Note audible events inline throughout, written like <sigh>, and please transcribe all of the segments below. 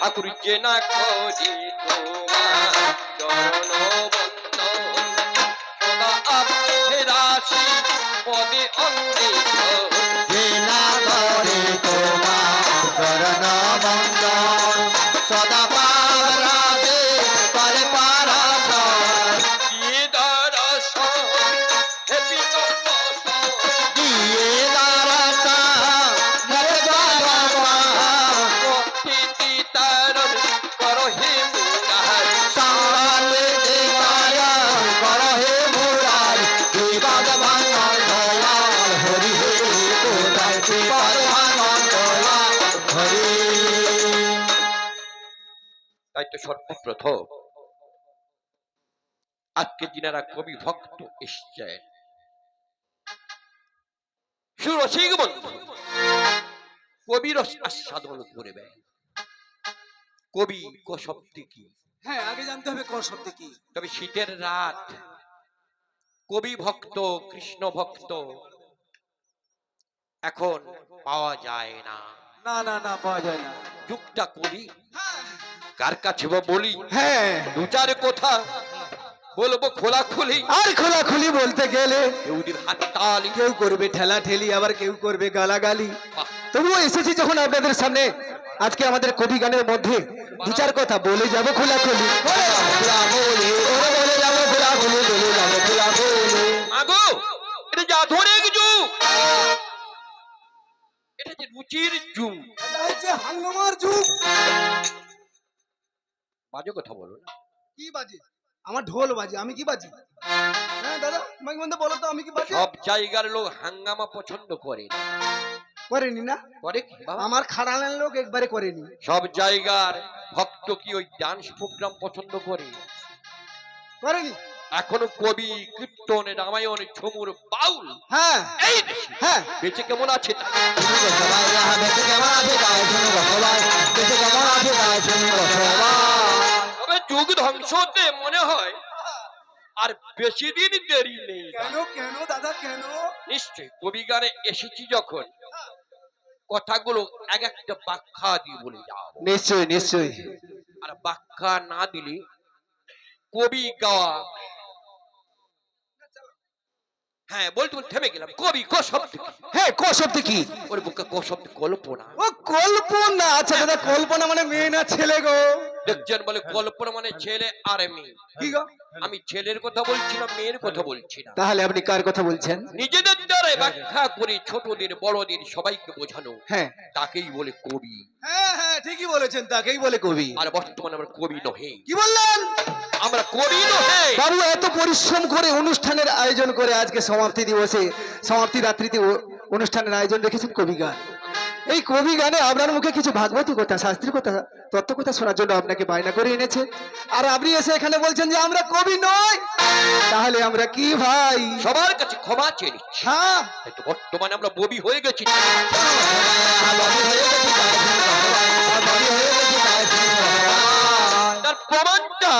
ঠাকুর যে না করি তোমার চরণ বন্দন সদা আপেরাশি পদে অঙ্গে তাই তো সর্বপ্রথম আজকে যিনারা কবি ভক্ত এসছেন। সুরসিক বন্ধু করবেন কবি ক শব্দে কি? হ্যাঁ আগে জানতে হবে ক শব্দ কি। তবে শীতের রাত কবি ভক্ত কৃষ্ণ ভক্ত এখন পাওয়া যায় না। না না না পাওয়া যায় না। যুগটা করি কার কাছে বলি? হ্যাঁ। দু চার কথা বলব খোলাখুলি। আর খোলাখুলি বলতে গেলে কেউ করবে ঠেলা ঠেলি আবার কেউ করবে গালাগালি। তবুও এসেছি যখন আপনাদের সামনে আজকে আমাদের কবি গানের মধ্যে দু চার কথা বলে যাব খোলাখুলি। রুচির যুগ। হাঙ্গমার যুগ। বাজে কথা বলো না। কি বাজে? আমার ঢোল বাজে আমি কি বাজি? হ্যাঁ দাদা আমাকে বন্ধু বলো তো আমি কি বাজি? সব জায়গার লোক হাঙ্গামা পছন্দ করে করেনি না? করে আমার খাড়ালেন লোক একবারে করেনি। সব জায়গার ভক্ত কি ওই ডান্স প্রোগ্রাম পছন্দ করে করেনি? এখনও কবি কীর্তন রামায়ণ ঝুমুর বাউল। হ্যাঁ এই হ্যাঁ। বেঁচে কেমন আছে বেঁচে কেমন আছে বেঁচে কেমন আছে যুগ ধ্বংস হতে মনে হয়। আর বেশি দিন দেরি নেই। কেন কেন দাদা কেন? নিশ্চয় কবি গানে এসেছি যখন। কথাগুলো এক একটা ব্যাখ্যা দিয়ে বলে যাও। নিশ্চয় নিশ্চয় আর ব্যাখ্যা না দিলে কবি গাওয়া হ্যাঁ বলতে বলতে থেমে গেলাম। কবি ক শব্দ হ্যাঁ ক শব্দ কি? ওর বুকে ক শব্দ কল্পনা। ও কল্পনা? আচ্ছা দাদা কল্পনা মানে মেয়ে না ছেলে গো? দেখছেন বলে কল্পনা মানে ছেলে আর মেয়ে। কি গো? আমি ছেলের কথা বলছি না মেয়ের কথা বলছি না। তাহলে আপনি কার কথা বলছেন? নিজেদের দ্বারা ব্যাখ্যা করে ছোটদের বড়দের সবাইকে বোঝানো। হ্যাঁ। তাকেই বলে কবি। হ্যাঁ হ্যাঁ ঠিকই বলেছেন তাকেই বলে কবি। আর বর্তমানে আমরা কবি নহে। কি বললেন? আমরা কবি নহে। বাবু এত পরিশ্রম করে অনুষ্ঠানের আয়োজন করে আজকে সমাপ্তি দিবসে সমাপ্তি রাত্রিতে অনুষ্ঠানের আয়োজন রেখেছেন কবি গান। এই কবি গানে আপনার মুখে কিছু ভাগবতী কথা শাস্ত্রী কথা তত্ত্ব কথা শোনার জন্য আপনাকে বায়না করে এনেছে। আর আপনি এসে এখানে বলছেন যে আমরা কবি নই। তাহলে আমরা কি ভাই? সবার কাছে ক্ষমা চেয়ে নিচ্ছি। হ্যাঁ। বর্তমানে আমরা ববি হয়ে গেছি। তার প্রমাণটা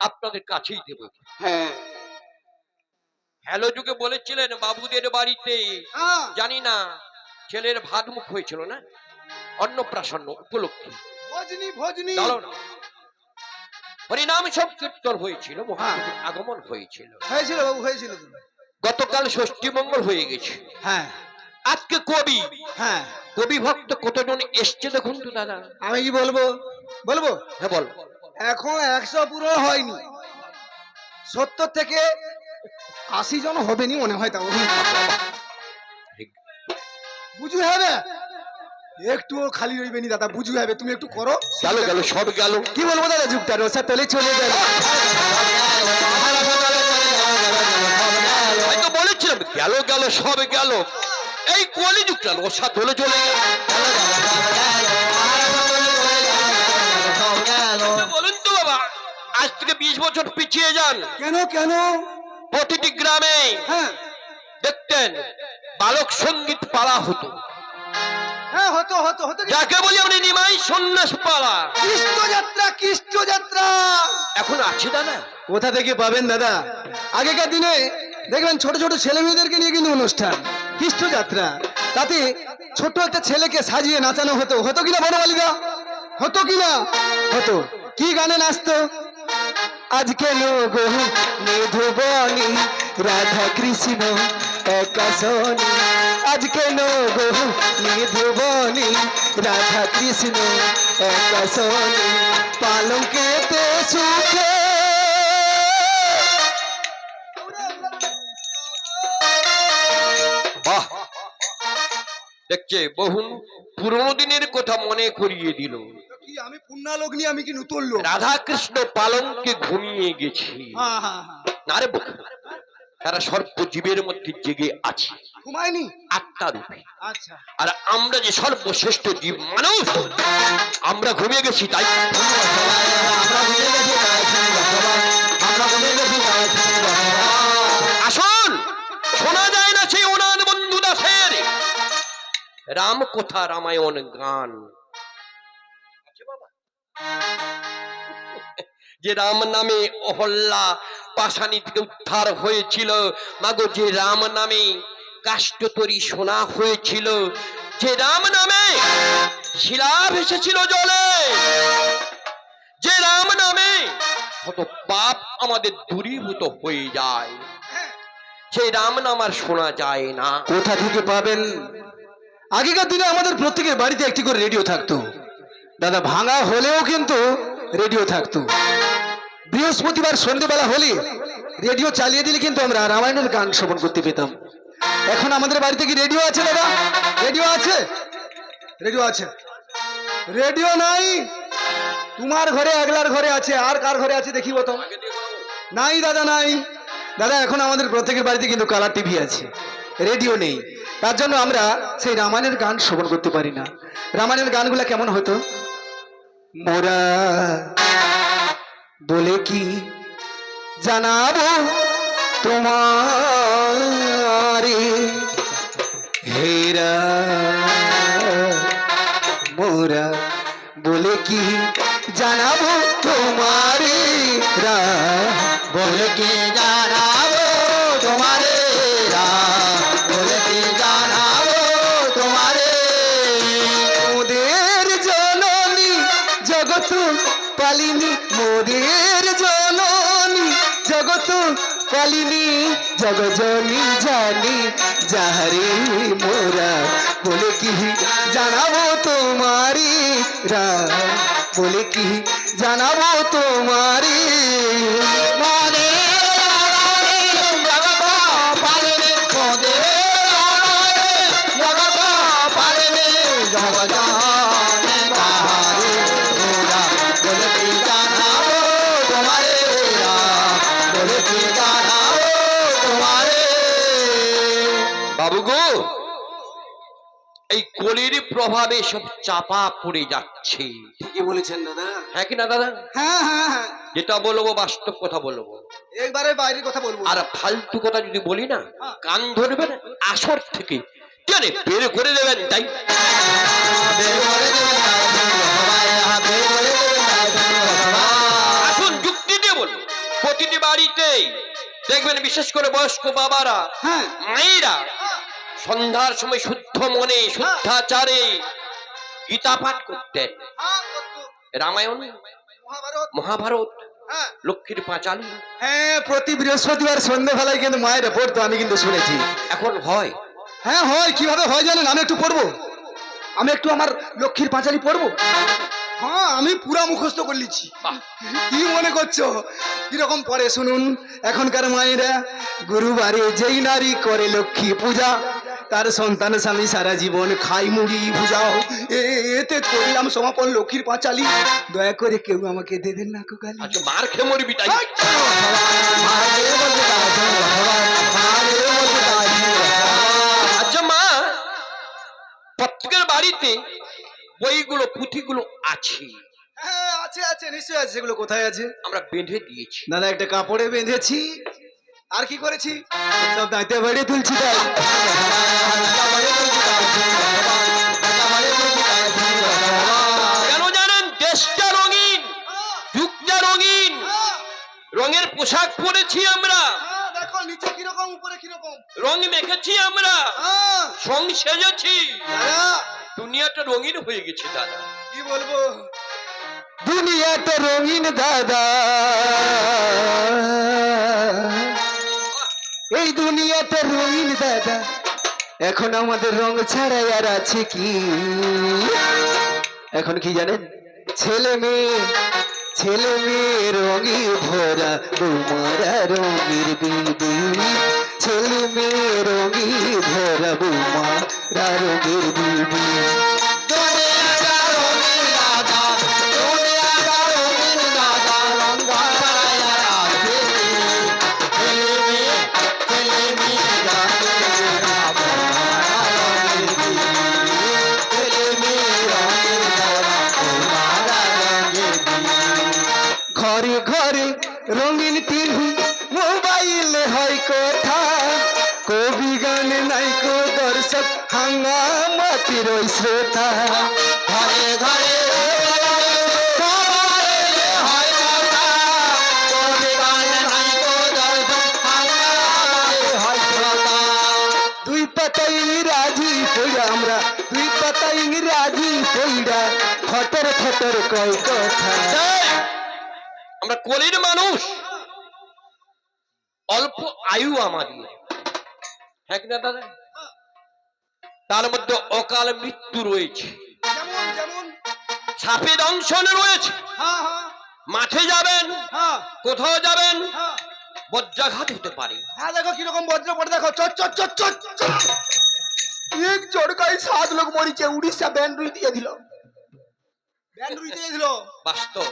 আপনাদের কাছেই দেব। হ্যাঁ। হ্যালো যুগে বলেছিলেন বাবুদের বাড়িতে হ্যাঁ। জানি না ছেলের ভাত মুখ হয়েছিল না? অন্নপ্রাশন্ন উপলক্ষে। ভজনি ভজনি। জানো না। হরিনাম সংকীর্তন হয়েছিল মহাপ্রভুর আগমন হয়েছিল। হয়েছিল বাবু হয়েছিল গতকাল ষষ্ঠী মঙ্গল হয়ে গেছে। হ্যাঁ। আজকে কবি। হ্যাঁ। কবি ভক্ত কতজন এসছে দেখুন তো দাদা? আমি কি বলব? বলব? হ্যাঁ বল। এখন একশো পুরো হয়নি। সত্তর থেকে আশি জন হবে নি মনে হয় তাও। বুঝু হবে? একটু খালি রইবে নি দাদা বুঝু হবে তুমি একটু করো। গেল গেল সব গেল। কি বলব দাদা যুগটা রোসা তলে চলে গেল। বলেছিলাম গেল গেল সব গেল। এই কলি যুগটা রসা দলে চলে গেল। বলুন তো বাবা আজ থেকে বিশ বছর পিছিয়ে যান। কেন কেন? প্রতিটি গ্রামে হ্যাঁ। দেখতেন বালক সংগীত পালা হতো। হ্যাঁ হতো হতো হতো যাকে বলি আমরা নিমাই সন্ন্যাস পালা কৃষ্ণ যাত্রা কৃষ্ণ যাত্রা এখন আছে দাদা কোথা থেকে পাবেন দাদা? আগেকার দিনে দেখবেন ছোট ছোট ছেলে মেয়েদেরকে নিয়ে কিন্তু অনুষ্ঠান কৃষ্ণ যাত্রা তাতে ছোট একটা ছেলেকে সাজিয়ে নাচানো হতো। হতো কিনা বনমালিদা হতো কিনা? হতো। কি গানে নাচতো? আজকে লোক মেধুবনী, রাধা কৃষ্ণ, একাশনী। আজকে লোক মেধুবনী, রাধা কৃষ্ণ, একাশনী। পালঙ্কেতে সুখে। বাহ। দেখছে বহু পুরনো দিনের কথা মনে করিয়ে দিল। আমি পুণ্যালোক নিয়ে আমি কি নতুন লোক? রাধা কৃষ্ণ পালঙ্কে ঘুমিয়ে গেছি। না রে বোকা। তারা সর্বজীবের মধ্যে জেগে আছে। ঘুমায়নি? আত্মা রূপে। আচ্ছা। আর আমরা যে সর্বশ্রেষ্ঠ জীব মানুষ আমরা ঘুমিয়ে গেছি তাই আমরা গেছি। আমরা গেছি আসুন শোনা যায় না সেই ওনার বন্ধু দাসের। রাম কথা রামায়ণ গান? যে রাম নামে অহল্লা পাশানি থেকে উদ্ধার হয়েছিল, মাগো, যে রাম নামে কাষ্টতরি শোনা হয়েছিল, যে রাম নামে শিলা ভেসেছিল জলে, যে রাম নামে কত পাপ আমাদের দূরীভূত হয়ে যায়, সেই রাম নাম আর শোনা যায় না। কোথা থেকে পাবেন? আগেকার দিনে আমাদের প্রত্যেকের বাড়িতে একটি করে রেডিও থাকতো। দাদা ভাঙা হলেও কিন্তু রেডিও থাকতো। বৃহস্পতিবার সন্ধ্যেবেলা হলে রেডিও চালিয়ে দিলে কিন্তু আমরা রামায়ণের গান শ্রবণ করতে পেতাম। এখন আমাদের বাড়িতে কি রেডিও আছে দাদা? রেডিও আছে? রেডিও আছে। রেডিও নাই। তোমার ঘরে, একলার ঘরে আছে। আর কার ঘরে আছে দেখিব তো। নাই দাদা নাই। দাদা, এখন আমাদের প্রত্যেকের বাড়িতে কিন্তু কালার টিভি আছে। রেডিও নেই। তার জন্য আমরা সেই রামায়ণের গান শ্রবণ করতে পারি না। রামায়ণের গানগুলো কেমন হতো? মোরা বলে কি জানাব তোমারে? হেরা মোরা বলে কি জানাব তোমারে? বলে কি জানাব জগত পালিনী জগজনী জানি, যাহারে মোরা বলে কি জানাব তোমারি রা বলে কি জানাব তোমারি? মনে প্রভাবে সব চাপা পড়ে যাচ্ছে। ঠিকই বলেছেন দাদা। হ্যাঁ কি না দাদা? হ্যাঁ হ্যাঁ হ্যাঁ। যেটা বলব বাস্তব কথা বলব। একবারে বাইরের কথা বলব। আর ফালতু কথা যদি বলি না কান ধরবেন আসর থেকে জানে বের করে দেবেন তাই। বের করে দেবে তাই শুনব সবাই আহা বের করে প্রতিটি বাড়িতে দেখবেন বিশেষ করে বয়স্ক বাবারা হ্যাঁ। মায়েরা সন্ধ্যার সময় শুদ্ধ মনে শুদ্ধাচারে গীতা পাঠ করতেন। রামায়ণ মহাভারত। হ্যাঁ। লক্ষ্মীর পাঁচালী। হ্যাঁ প্রতি বৃহস্পতিবার সন্ধ্যাবেলায় কিন্তু মায়েরা পড়তো আমি কিন্তু শুনেছি। এখন হয়। হ্যাঁ হয় কীভাবে হয় জানেন? আমি একটু পড়ব। আমি একটু আমার লক্ষ্মীর পাঁচালি পড়ব? হ্যাঁ আমি পুরা মুখস্থ করে বাহ, কি মনে করছ? কীরকম পরে শুনুন। এখনকার মায়েরা গুরুবারে যেই নারী করে লক্ষ্মী পূজা তার সন্তান স্বামী সারা জীবন খাই মুড়ি এ- এতে করলাম সমাপন লক্ষ্মীর পাঁচালি। দয়া করে কেউ আমাকে দেবেন না কোকালি আচ্ছা মার খেয়ে মরবি তাই। আচ্ছা মা প্রত্যেকের বাড়িতে বইগুলো পুঁথিগুলো আছে। হ্যাঁ আছে আছে নিশ্চয়ই আছে। সেগুলো কোথায় আছে? আমরা বেঁধে দিয়েছি। দাদা একটা কাপড়ে বেঁধেছি। আর কি করেছি? সব বেড়ে তুলছি তাই। কেন জানেন? দেশটা রঙিন যুগটা রঙিন। রঙের পোশাক পরেছি আমরা। দেখো নিচে কীরকম উপরে কীরকম? রং মেখেছি আমরা। হ্যাঁ। সং সেজেছি। দাদা দুনিয়াটা রঙিন হয়ে গেছে দাদা। কি বলব? দুনিয়াতে রঙিন দাদা। এই দুনিয়াতে রঙিন দাদা এখন আমাদের রং ছাড়াই আর আছে কি? এখন কি জানেন? ছেলে মেয়ে ছেলে মেয়ে রঙে ভরা বৌমারা রঙের দিদি ছেলে মেয়ে রঙে ভরা বৌমারা রঙের দিদি দর্শক হাঙ্গামাতির শ্রোতা। ঘরে ঘরে দুই পাতা ইংরাজি পইরা আমরা পইরা ফটর ফটর কয় আমরা কলির মানুষ। অল্প আয়ু আমাদের হ্যাঁ দাদা? তার মধ্যে অকাল মৃত্যু রয়েছে। সাপে দংশন রয়েছে। হ্যাঁ হ্যাঁ। মাঠে যাবেন হ্যাঁ। কোথাও যাবেন বজ্রাঘাত হতে পারে। হ্যাঁ দেখো কীরকম বজ্র পড়ে দেখো। চট চট চট চট। এক জড়কায় সাত লোক মরিছে উড়িষ্যা ব্যান্ড রুই দিয়ে দিল। ব্যান্ড রুই দিয়ে দিল। বাস্তব।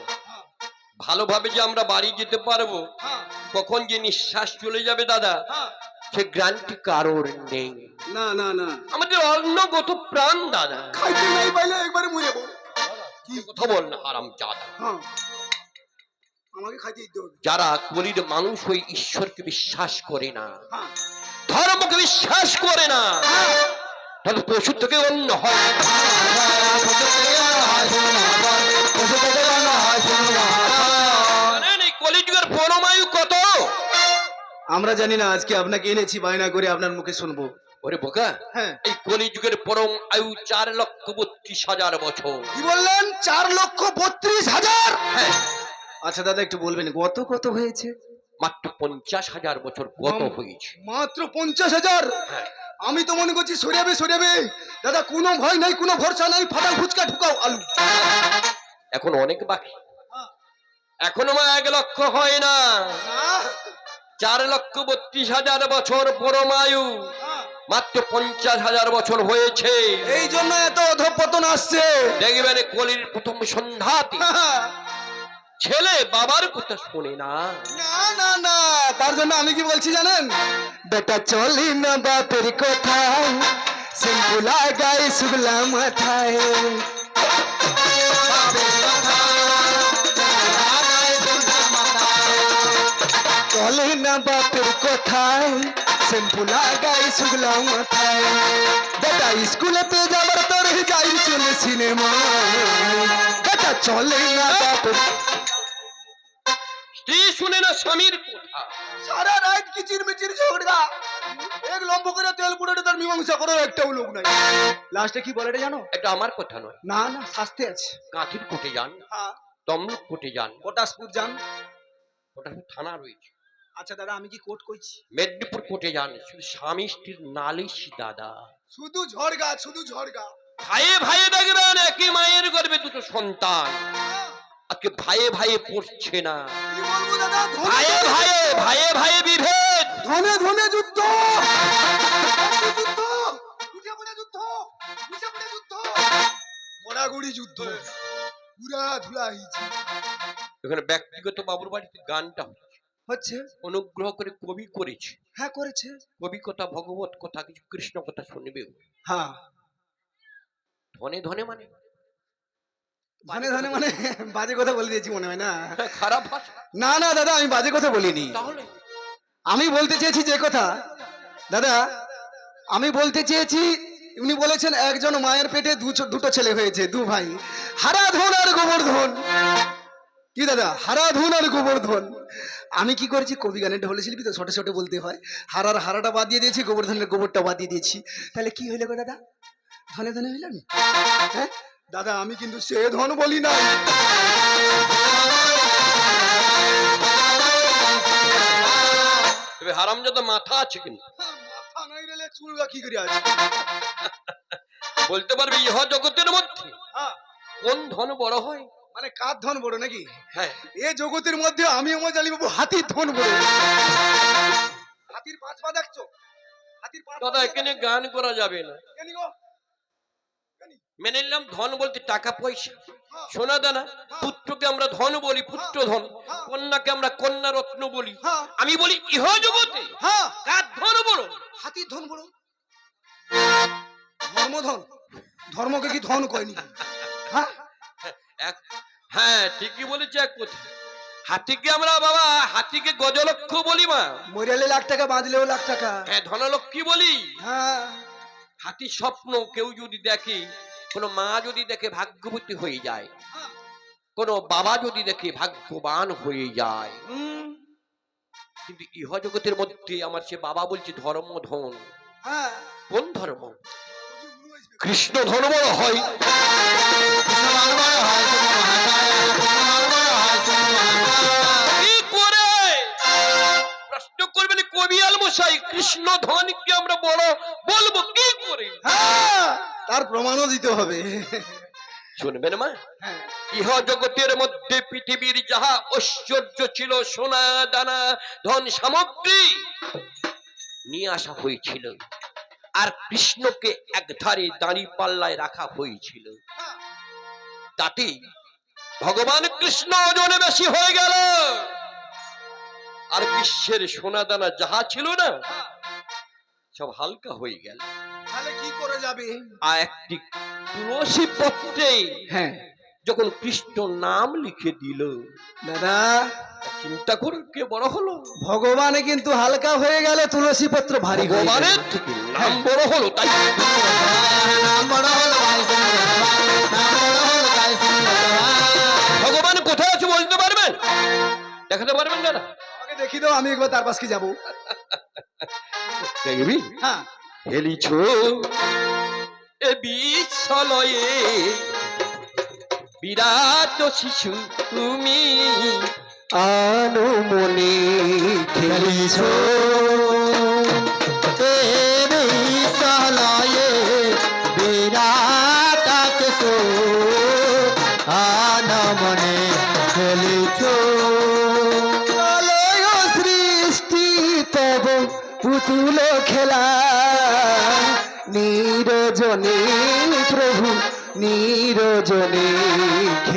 ভালোভাবে যে আমরা বাড়ি যেতে পারব কখন যে নিঃশ্বাস চলে যাবে দাদা সে গ্রান্টি কারোর নেই। না না না। আমাদের অন্নগত প্রাণ দাদা। খাইতে নাই পাইলে একবারে মরে যাব। কি? কথা বল না আরাম জাদা। হ্যাঁ। আমাকে খাইতে দিতে হবে। যারা কলির মানুষ ওই ঈশ্বরকে বিশ্বাস করে না হ্যাঁ। ধর্মকে বিশ্বাস করে না তাহলে পশু থেকে অন্য হয়। আমরা জানি না আজকে আপনাকে এনেছি বায়না করে আপনার মুখে শুনব। ওরে বোকা হ্যাঁ। এই কলিযুগের পরম আয়ু চার লক্ষ বত্রিশ হাজার বছর। কি বললেন? চার লক্ষ বত্রিশ হাজার? হ্যাঁ। আচ্ছা দাদা একটু বলবেন কত কত হয়েছে? মাত্র পঞ্চাশ হাজার বছর গত হয়েছে। মাত্র পঞ্চাশ হাজার? হ্যাঁ। আমি তো মনে করছি সরিয়াবে সরিয়াবে। দাদা কোনো ভয় নাই কোনো ভরসা নাই ফাটা ফুচকা ঢুকাও আলু। এখন অনেক বাকি। এখনও মা এক লক্ষ হয় না। চার লক্ষ বত্রিশ হাজার বছর পরমায়ু। মাত্র পঞ্চাশ হাজার বছর হয়েছে। এই জন্য এত অধপতন আসছে। দেখবেন কলির প্রথম সন্ধ্যাতে <laughs> ছেলে বাবার কথা শোনে না। না না না তার জন্য আমি কি বলছি জানেন? বেটা চলি না বাপের কথা সিম্পুলা গায়ে শুগলা মাথায়। চলে না বাপের কথায়। সিম্পুলা গায়ে শুগলা মাথায়। বেটা স্কুলেতে যাবার তোর যাই চলে সিনেমা বেটা চলে না বাপের স্ত্রী শুনে না স্বামীর কথা। সারা রাত কিচির মিচির ঝগড়া। এক লম্ব করে তেল পুড়ে তার মীমাংসা করার একটাও লোক নাই। লাস্টে কি বলে জানো? এটা আমার কথা নয়। না না শাস্তি আছে। কাঁথির কোটে যান হ্যাঁ। তমলুক কোটে যান। পটাশপুর যান। ওটা থানা রয়েছে। আচ্ছা দাদা আমি কি কোর্ট কইছি? মেদিনীপুর কোটে যান শুধু স্বামী স্ত্রীর নালিশ দাদা। শুধু ঝড়গা শুধু ঝড়গা। ভাইয়ে ভাইয়ে দেখবেন একই মায়ের গর্বে দুটো সন্তান। আজকে ভাইয়ে ভাইয়ে পড়ছে না। ভাইয়ে ভাইয়ে ভাইয়ে ভাইয়ে বিভেদ। ধনে ধনে যুদ্ধ! যুদ্ধ! উঠে যুদ্ধ! উঠে পড়ে যুদ্ধ! গড়াগড়ি যুদ্ধ! পুরা ধুলা হয়েছে এখানে ব্যক্তিগত বাবুর বাড়িতে গানটা হচ্ছে। হচ্ছে? অনুগ্রহ করে কবি করেছে। হ্যাঁ করেছে। কবি কথা ভগবত কথা কিছু কৃষ্ণ কথা শুনবে হ্যাঁ। ধনে ধনে মানে? ধনে ধনে মানে বাজে কথা বলে দিয়েছি মনে হয় না? খারাপ না না দাদা আমি বাজে কথা বলিনি। তাহলে? আমি বলতে চেয়েছি যে কথা। দাদা আমি বলতে চেয়েছি উনি বলেছেন একজন মায়ের পেটে দুটো ছেলে হয়েছে দু ভাই। হারা ধন আর গোবর্ধন। কি দাদা? হারাধন আর গোবর্ধন। আমি কি করেছি? কবি গানের ঢোলে শিল্পী তো ছোট ছোট বলতে হয়। হারার হারাটা বাদ দিয়ে দিয়েছি গোবর্ধনের গোবরটা বাদ দিয়ে দিয়েছি। তাহলে কি হইল গো দাদা? ধনে ধনে হইলাম হ্যাঁ? দাদা আমি কিন্তু সে ধন বলি না তবে হারামজাদা মাথা আছে কিন্তু। মাথা নাই রেলে চুলগা কি করে আছে? বলতে পারবে ইহ জগতের মধ্যে হ্যাঁ, কোন ধন বড় হয়? মানে কার ধন বড় নাকি? হ্যাঁ। এ জগতের মধ্যে আমি আমার জানি বাবু হাতির ধন বড়। হাতির পাঁচ পা দেখছ? হাতির পাঁচ দাদা এখানে গান করা যাবে না। কেন গো? মেনে নিলাম ধন বলতে টাকা পয়সা। সোনা দানা পুত্রকে আমরা ধন বলি পুত্র ধন। কন্যাকে আমরা কন্যা রত্ন বলি। হ্যাঁ। আমি বলি ইহ জগতে হ্যাঁ। কার ধন বড়? হাতির ধন বড়? ধর্মধন। ধর্মকে কি ধন কয়নি হ্যাঁ। এক হ্যাঁ ঠিকই বলেছে এক কথা হাতিকে আমরা বাবা হাতিকে গজলক্ষ বলি মা। মরিয়ালে লাখ টাকা বাঁধলেও লাখ টাকা। হ্যাঁ ধনলক্ষ্মী বলি। হ্যাঁ। হাতি স্বপ্ন কেউ যদি দেখে কোনো মা যদি দেখে ভাগ্যবতী হয়ে যায় কোনো বাবা যদি দেখে ভাগ্যবান হয়ে যায় কিন্তু ইহ জগতের মধ্যে আমার সে বাবা বলছে ধর্ম ধন। হ্যাঁ। কোন ধর্ম? কৃষ্ণ বড় হয়। প্রশ্ন করবেন কবি আলমশাই কৃষ্ণ ধন কি আমরা বড় বলব কি করে? হ্যাঁ তার প্রমাণও দিতে হবে। শুনবেন মা? হ্যাঁ। ইহ জগতের মধ্যে পৃথিবীর যাহা ঐশ্বর্য ছিল সোনা দানা ধন সামগ্রী নিয়ে আসা হয়েছিল। আর কৃষ্ণকে একধারে দাঁড়ি পাল্লায় রাখা হয়েছিল। তাতে ভগবান কৃষ্ণ ওজনে বেশি হয়ে গেল। আর বিশ্বের সোনা দানা যাহা ছিল না সব হালকা হয়ে গেল। তাহলে কি করে যাবে? আর একটি তুলসী পত্রে হ্যাঁ। যখন কৃষ্ণ নাম লিখে দিল দাদা চিন্তা করুন কে বড় হলো? ভগবান কিন্তু হালকা হয়ে গেলে তুলসী পত্র ভারী হয়ে। ভগবানের নাম বড় হলো তাই ভগবান কোথায় আছে বলতে পারবেন? দেখাতে পারবেন দাদা? আমাকে দেখি দাও আমি একবার তার পাশকে যাব। দেখবি হ্যাঁ। হেলিছ। এ বিশ্বলয়ে বিরাট শিশু তুমি। আনু মনে খেলিছ খেলিছ। আলয় সৃষ্টি পুতুল খেলা। নিরজনে প্রভু নিরজনে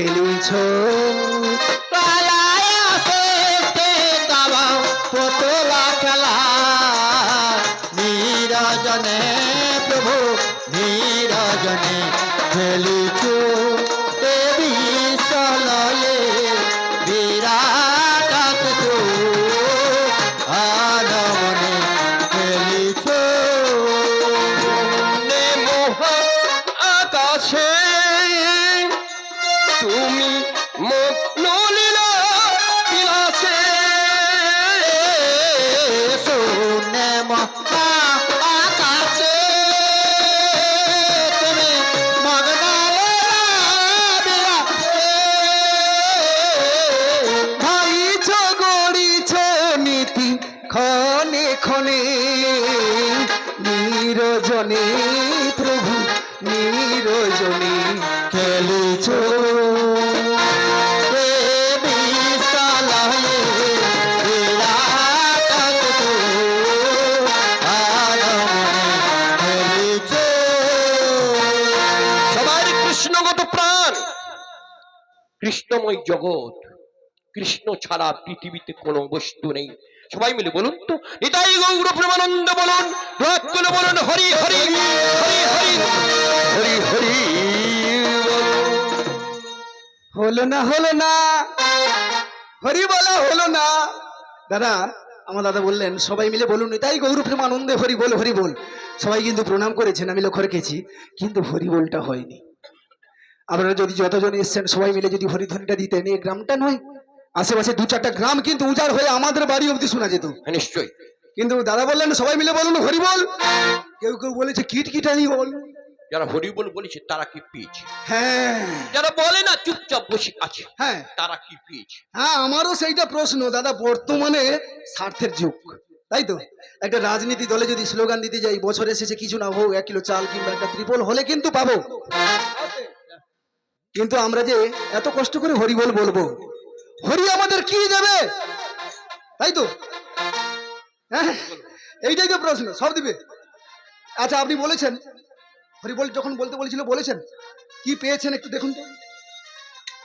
খেলিছ পালায় কৃষ্ণময় জগৎ। কৃষ্ণ ছাড়া পৃথিবীতে কোনো বস্তু নেই। সবাই মিলে বলুন তো, নিতাই গৌর প্রেমানন্দ বলুন বলুন, হরি হরি হরি হরি হরি হরি। হলো না হলো না, হরি বলা হলো না। দাদা, আমার দাদা বললেন, সবাই মিলে বলুন তাই গৌর প্রেম আনন্দে হরি বল হরি বল। সবাই কিন্তু প্রণাম করেছেন, আমি লক্ষ্য রেখেছি, কিন্তু হরি বলটা হয়নি। আপনারা যদি যতজন এসছেন সবাই মিলে যদি হরিধ্বনিটা দিতেন এই গ্রামটা নয় আশেপাশে দু চারটা গ্রাম কিন্তু উজাড় হয়ে আমাদের বাড়ি অব্দি শোনা যেত। হ্যাঁ, নিশ্চয়ই। কিন্তু দাদা বললেন সবাই মিলে বলুন হরি বল। কেউ কেউ বলেছে কিট কিটানি বল। যারা হরিবল বলেছে তারা কি পেয়েছে হ্যাঁ। যারা বলে না চুপচাপ বসে আছে হ্যাঁ। তারা কি পেয়েছে হ্যাঁ আমারও সেইটা প্রশ্ন। দাদা বর্তমানে স্বার্থের যুগ তাই তো? একটা রাজনীতি দলে যদি স্লোগান দিতে যাই বছরে শেষে কিছু না হোক এক কিলো চাল কিংবা একটা ত্রিপল হলে কিন্তু পাবো। কিন্তু আমরা যে এত কষ্ট করে হরি বল বলব হরি আমাদের কি দেবে? তাই তো? হ্যাঁ এইটাই তো প্রশ্ন সব দিবে। আচ্ছা আপনি বলেছেন হরি বল যখন বলতে বলেছিল বলেছেন? কি পেয়েছেন একটু দেখুন তো।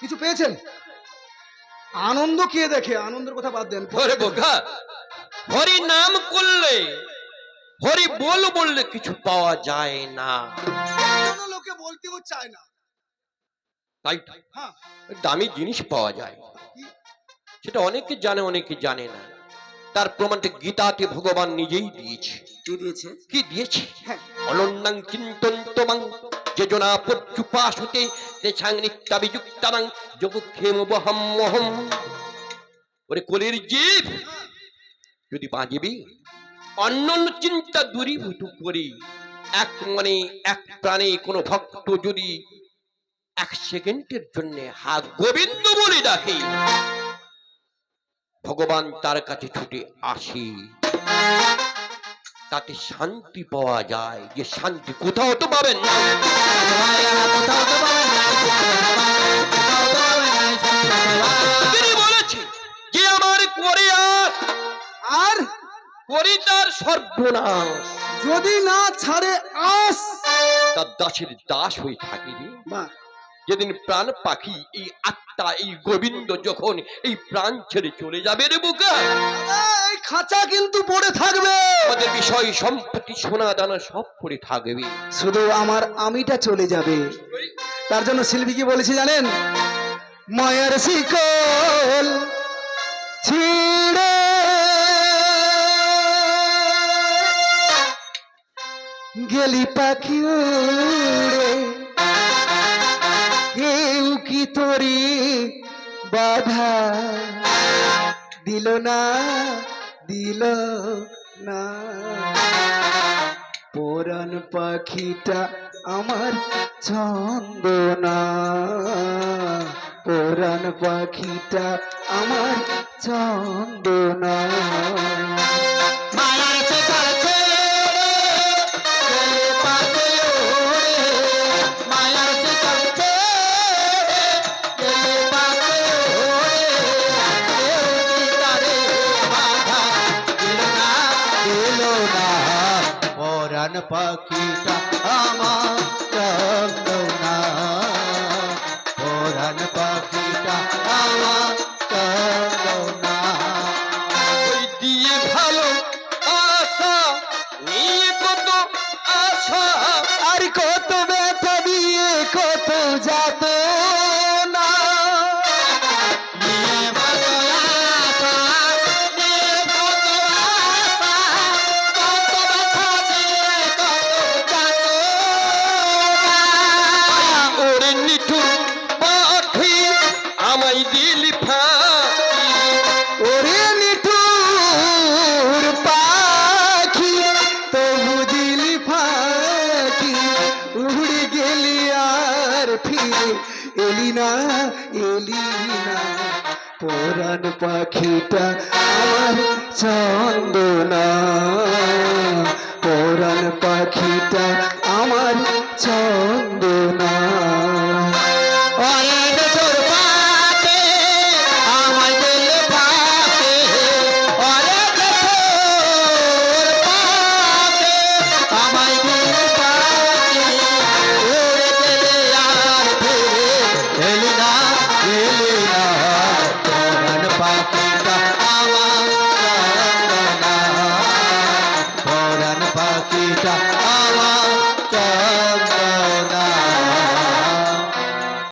কিছু পেয়েছেন? আনন্দ কে দেখে? আনন্দের কথা বাদ দেন। হরে বোকা হরি নাম করলে হরি বল বললে কিছু পাওয়া যায় না। লোকে বলতেও চায় না। তাই হ্যাঁ। দামি জিনিস পাওয়া যায়। সেটা অনেকে জানে অনেকে জানে না। তার প্রমাণটা গীতাতে ভগবান নিজেই দিয়েছে। কি দিয়েছে? কি দিয়েছে? অনন্যাং চিন্তন্তমাং যোজনা পচ্যুপাসতে তেছাং নিত্যাবিযুক্তামাং যোগক্ষেম বহম মহম। ওরে কোলের জীব যদি বাঁচবি অন্যান্য চিন্তা দূরীভূত করি। এক মনে এক প্রাণে কোনো ভক্ত যদি এক সেকেন্ডের জন্য হা গোবিন্দ বলে ডাকে। ভগবান তার কাছে ছুটে আসে। তাতে শান্তি পাওয়া যায়। যে শান্তি কোথাও তো পাবেন না। তিনি বলেছে যে আমার করে আর আর করি তার সর্বনাশ। যদি না ছাড়ে আস। তার দাসের দাস হয়ে থাকে রে। বাহ যেদিন প্রাণ পাখি, এই আত্মা, এই গোবিন্দ যখন এই প্রাণ ছেড়ে চলে যাবে রে বুকা খাঁচা কিন্তু পড়ে থাকবে। আমাদের বিষয় সম্পত্তি, সোনা, দানা সব পড়ে থাকবে। শুধু আমার আমিটা চলে যাবে। তার জন্য শিল্পী কি বলেছে জানেন? মায়ের শিকল ছিড়ে। গেলি পাখি উড়ে। বাধা দিল না দিল না। পরাণ পাখিটা আমার চন্দনা পরাণ পাখিটা আমার চন্দনা পাখিটা আমার ফিরে এলিনা পরাণ পাখিটা আমার চন্দনা। পরাণ পাখিটা আমার চন্দনা।